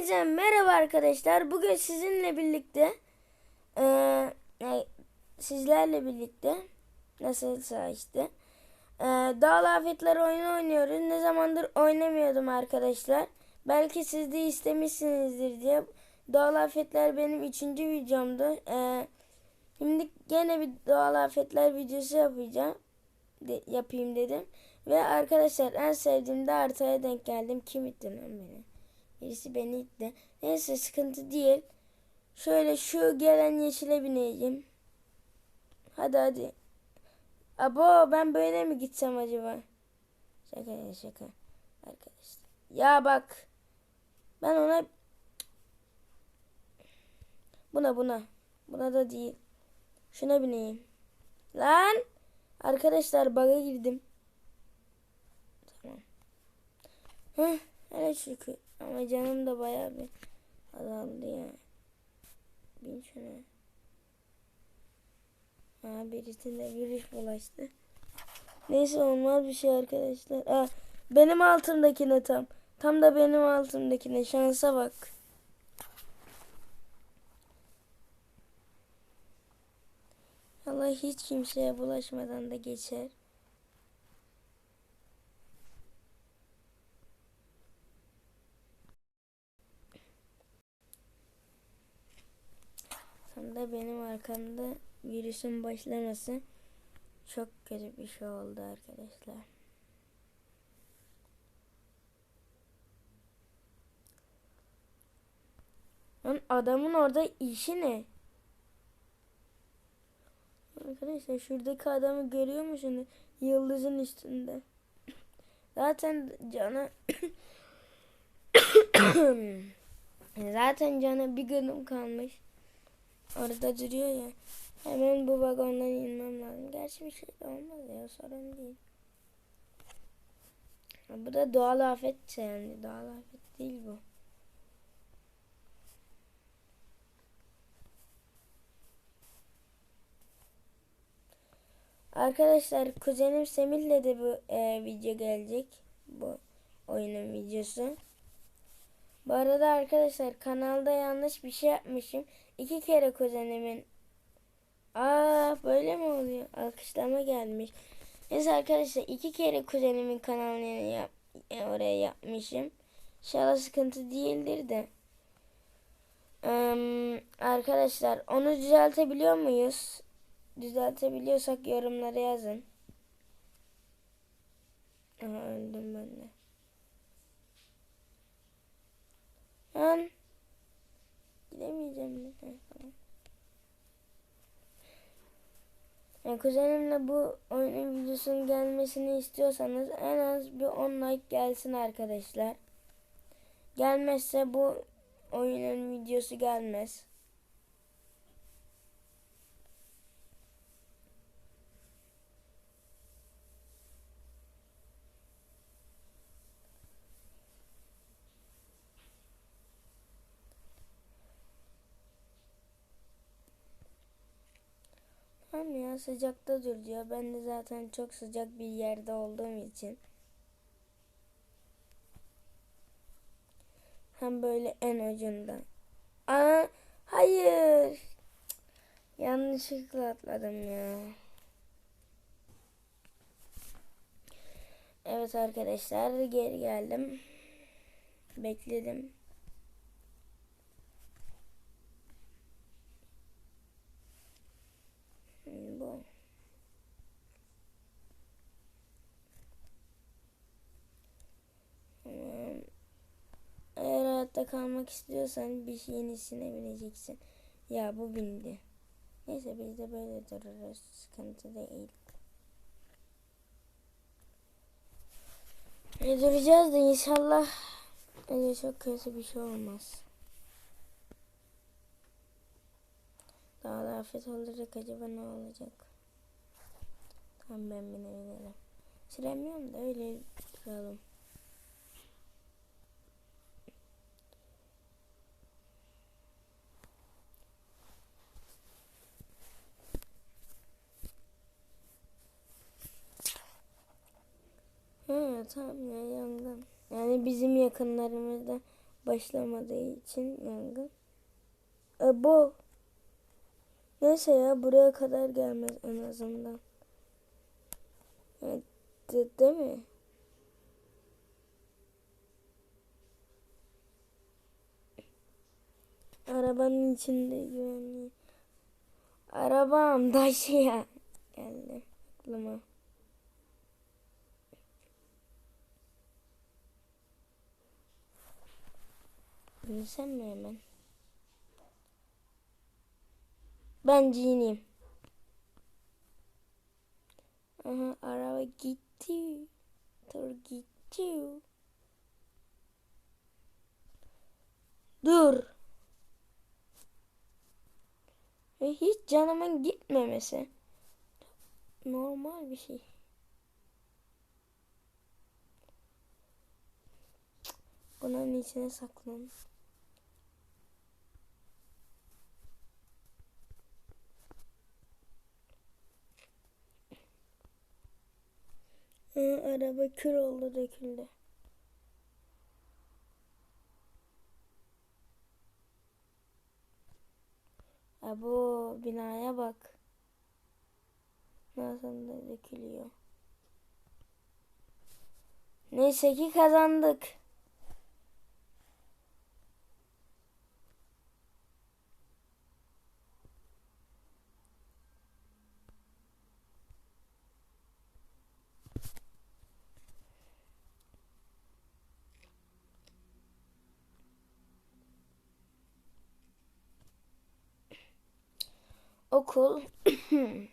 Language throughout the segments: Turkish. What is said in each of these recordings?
Hepinize merhaba arkadaşlar. Bugün sizinle birlikte e, sizlerle birlikte nasılsa işte eee Dağlı Afetler oyunu oynuyoruz. Ne zamandır oynamıyordum arkadaşlar. Belki siz de istemişsinizdir diye. Doğal Afetler benim üçüncü videomdu. Eee, şimdi gene bir Doğal Afetler videosu yapacağım. De, yapayım dedim. Ve arkadaşlar en sevdiğim de haritaya denk geldim. Kim itti lan beni? Birisi beni itti. Neyse sıkıntı değil. Şöyle şu gelen yeşile bineyim. Hadi hadi. Abo ben böyle mi gitsem acaba? Şaka ya şaka. Arkadaşlar. Ya bak. Ben ona buna buna. Buna da değil. Şuna bineyim. Lan. Arkadaşlar bug'a girdim. Tamam. Heh, hele şükür. Ama canım da bayağı bir azaldı ya. Bin şuna. Ha birisine virüs bulaştı. Neyse olmaz bir şey arkadaşlar. Aa, benim altımdakine tam. Tam da benim altımdakine. Şansa bak. Allah hiç kimseye bulaşmadan da geçer. Tam da benim arkamda virüsün başlaması çok kötü bir şey oldu arkadaşlar. Lan adamın orada işi ne? Arkadaşlar şuradaki adamı görüyor musunuz? Yıldızın üstünde. Zaten canı zaten canı bir gıdım kalmış. Orada duruyor ya. Hemen bu vagondan inmem lazım. Gerçi bir şey olmaz ya sorun değil. Bu da doğal afet yani. Doğal afet değil bu. Arkadaşlar kuzenim Semih'le de bu e, video gelecek. Bu oyunun videosu. Bu arada arkadaşlar kanalda yanlış bir şey yapmışım. İki kere kuzenimin Aa böyle mi oluyor? Alkışlama gelmiş. Neyse arkadaşlar iki kere kuzenimin kanalını yap, e, oraya yapmışım. İnşallah sıkıntı değildir de. Ee, arkadaşlar onu düzeltebiliyor muyuz? Düzeltebiliyorsak yorumlara yazın. Aha öldüm ben de. Lan. Falan. Yani kuzenimle bu oyunun videosunun gelmesini istiyorsanız en az bir 10 like gelsin arkadaşlar. Gelmezse bu oyunun videosu gelmez. Tamam ya sıcakta dur diyor. Ben de zaten çok sıcak bir yerde olduğum için. Hem böyle en ucunda. Aa, hayır. Yanlışlıkla atladım ya. Evet arkadaşlar geri geldim. Bekledim. Bu. Tamam. Eğer hayatta kalmak istiyorsan bir yenisine bineceksin. Ya bu bindi. Neyse biz de böyle dururuz. Sıkıntı değil. E, duracağız da inşallah öyle çok kötü bir şey olmaz. Daha da afet olacak acaba ne olacak? Tamam ben binebilirim. Süremiyorum da öyle duralım. Tamam ya yandım. Yani bizim yakınlarımızda başlamadığı için yangın. E bu. Neyse ya buraya kadar gelmez en azından. Evet, de, değil mi? Arabanın içinde güvenli. Arabam taşıya geldi aklıma. Binsem mi hemen? Ben ciniyim. Aha araba gitti. Dur gitti. Dur. Ve hiç canımın gitmemesi. Normal bir şey. Bunun içine saklan. Araba kür oldu döküldü. Ha, bu binaya bak. Nasıl da dökülüyor. Neyse ki kazandık. Okul.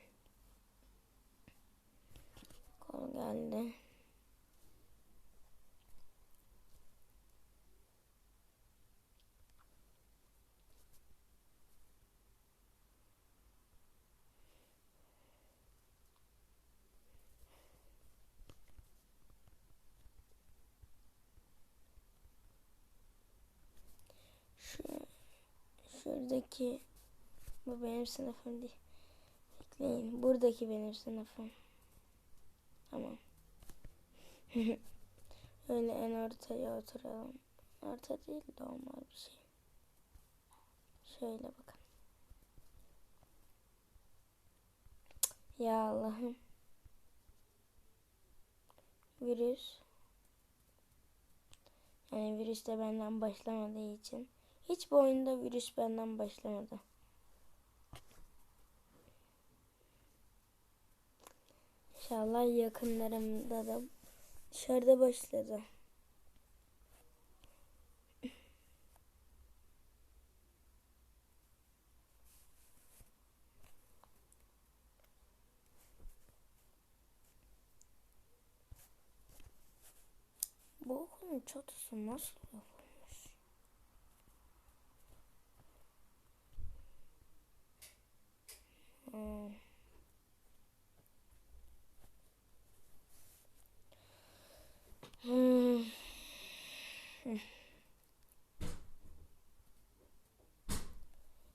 Okul geldi. Şu, şuradaki bu benim sınıfım değil. Bekleyin. Buradaki benim sınıfım. Tamam. Öyle en ortaya oturalım. Orta değil normal bir şey. Şöyle bakın. Ya Allah'ım. Virüs. Yani virüs de benden başlamadığı için. Hiç bu oyunda virüs benden başlamadı. İnşallah yakınlarımda da dışarıda başladı. Bu okulun çatısı nasıl yapılmış? Hmm.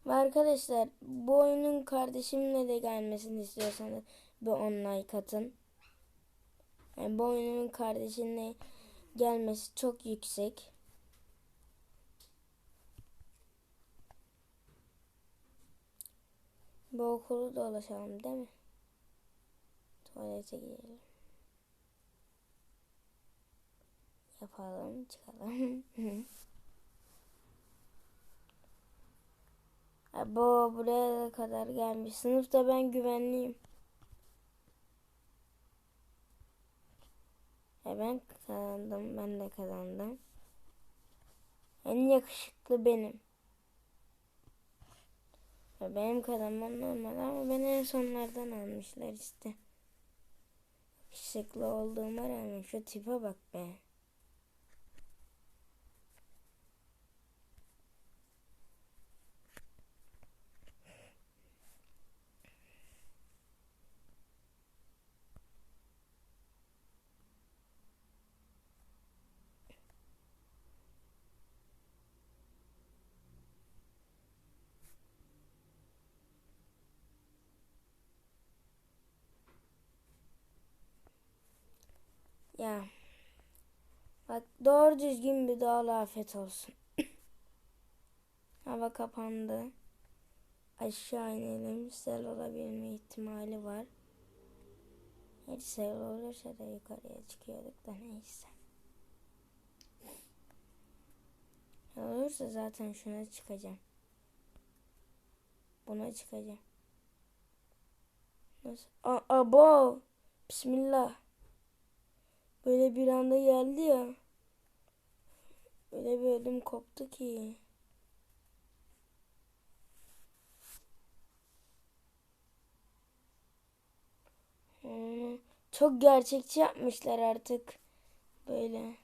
Ve arkadaşlar bu oyunun kardeşimle de gelmesini istiyorsanız bir online katın. Yani bu oyunun kardeşinle gelmesi çok yüksek. Bu okulu dolaşalım değil mi? Tuvalete girelim. Yapalım çıkalım. Bu buraya kadar gelmiş. Sınıfta ben güvenliyim. E ben kazandım. Ben de kazandım. En yakışıklı benim. E benim kazanmam normal ama beni en sonlardan almışlar işte. Yakışıklı olduğuma rağmen şu tipe bak be. Ya. Bak doğru düzgün bir doğal afet olsun. Hava kapandı. Aşağı inelim. Sel olabilme ihtimali var. Hiç sel olursa da yukarıya çıkıyorduk da neyse. Olursa zaten şuna çıkacağım. Buna çıkacağım. Nasıl? Abo. Bismillah. Böyle bir anda geldi ya. Öyle bir ödüm koptu ki. Hmm, Çok gerçekçi yapmışlar artık. Böyle.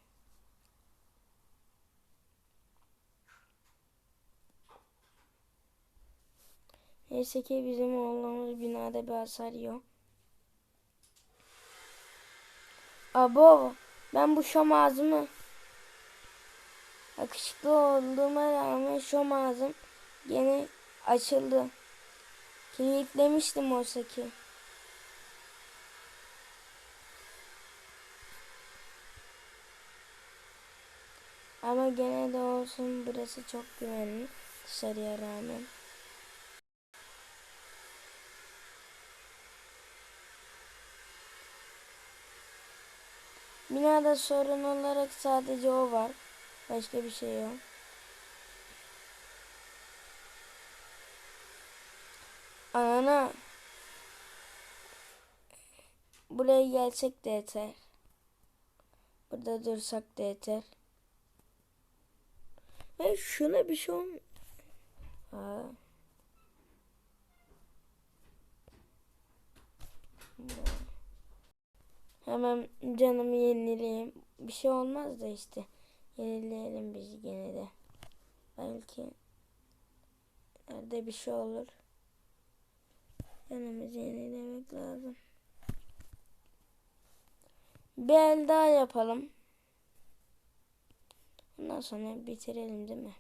Neyse ki bizim olduğumuz binada bir hasar yok. Abo ben bu şam ağzımı yakışıklı olduğuma rağmen şam ağzım yine açıldı. Kilitlemiştim oysa ki. Ama gene de olsun burası çok güvenli dışarıya rağmen. Binada sorun olarak sadece o var. Başka bir şey yok. Ana. Buraya gelsek de yeter. Burada dursak da yeter. Ve şuna bir şey olmuyor. Aa. Hemen canımı yenileyim. Bir şey olmaz da işte. Yenileyelim biz gene de. Belki nerede bir şey olur. Canımızı yenilemek lazım. Bir el daha yapalım. Ondan sonra bitirelim değil mi?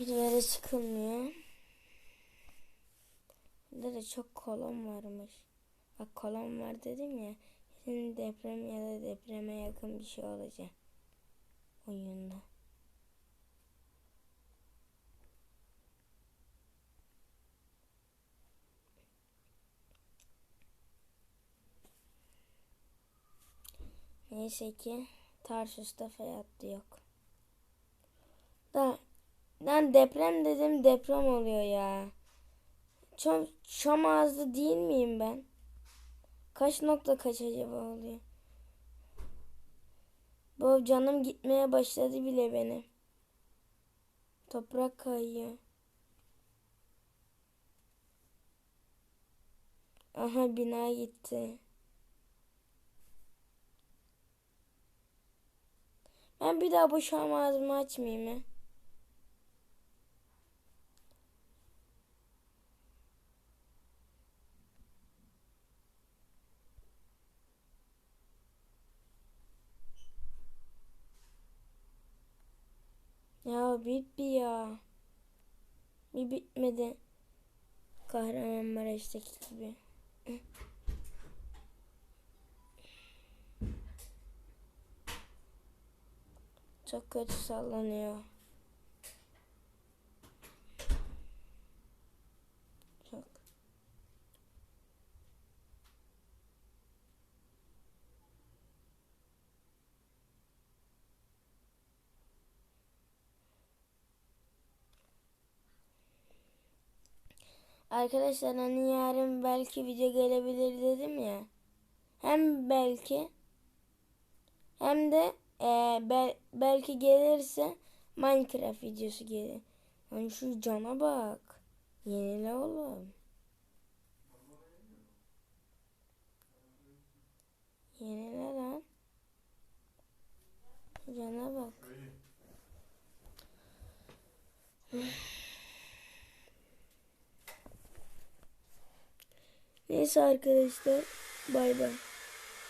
Bir yere çıkılmıyor. Burada da çok kolon varmış. Bak kolon var dedim ya. Şimdi deprem ya da depreme yakın bir şey olacak. Oyunda. Neyse ki Tarsus'ta hayatta yok. Da ben deprem dedim deprem oluyor ya. Çam, çam ağzı değil miyim ben? Kaç nokta kaç acaba oluyor? Bu canım gitmeye başladı bile benim. Toprak kayıyor. Aha bina gitti. Ben bir daha bu şam ağzımı açmayayım ya. Ya bit bir ya. Bir bitmedi. Kahramanmaraş'taki gibi. Çok kötü sallanıyor. Çok. Arkadaşlar hani yarın belki video gelebilir dedim ya. Hem belki hem de e, bel- belki gelirse Minecraft videosu gelir. Hani şu cana bak. Yenile oğlum. Yenile lan. Cana bak. Neyse arkadaşlar. Bay bay.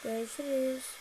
Görüşürüz.